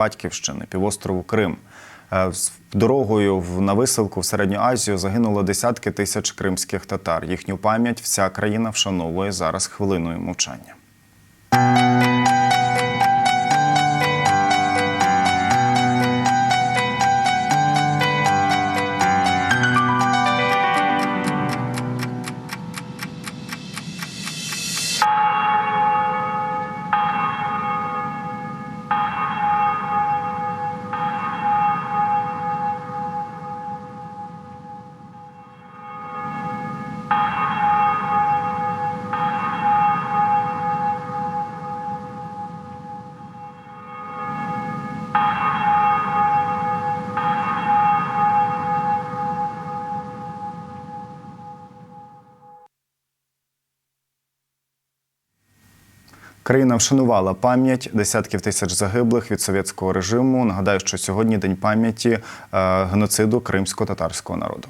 Батьківщини, півострову Крим. Е, Дорогою на висилку в Середню Азію загинуло десятки тисяч кримських татар. Їхню пам'ять вся країна вшановує зараз хвилиною мовчання. Країна вшанувала пам'ять десятків тисяч загиблих від совєтського режиму. Нагадаю, що сьогодні день пам'яті е, геноциду кримсько-татарського народу.